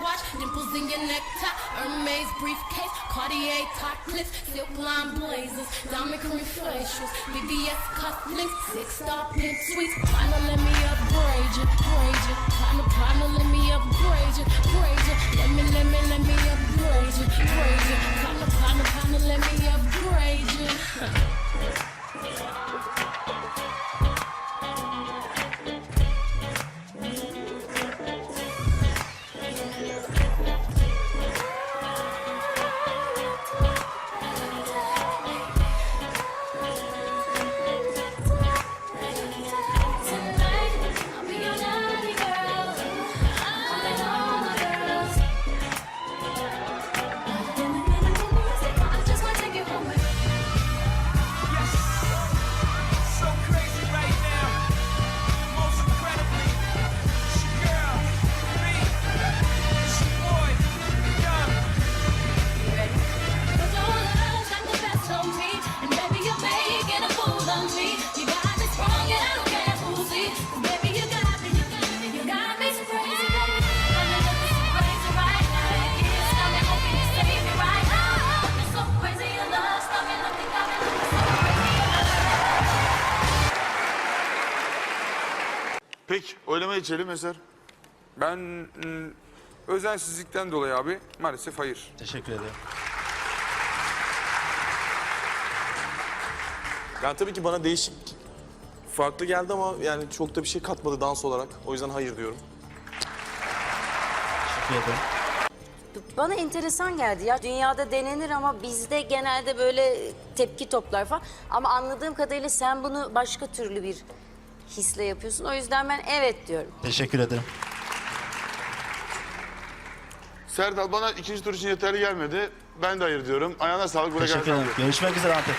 watch, dimples in your necktie, Hermes briefcase, Cartier top clips, silk line blazers, diamond cream facials, BBS cufflinks, six star pimp suites. Partner, let me upgrade you, upgrade you. Partner, partner, let me upgrade you, upgrade you. Let me, let me, let me upgrade you, upgrade you. Partner, partner, partner, let me upgrade Peki oylama içelim Eser. Ben mm, özensizlikten dolayı abi maalesef hayır. Teşekkür ederim. Yani tabii ki bana değişik, farklı geldi ama yani çok da bir şey katmadı dans olarak. O yüzden hayır diyorum. Teşekkür ederim. Bana enteresan geldi ya. Dünyada denenir ama bizde genelde böyle tepki toplar falan. Ama anladığım kadarıyla sen bunu başka türlü bir hisle yapıyorsun. O yüzden ben evet diyorum. Teşekkür ederim. Serdal bana ikinci tur için yeterli gelmedi. Ben de hayır diyorum. Ayağına sağlık. Buraya Teşekkür ederim. Görüşmek üzere Antep.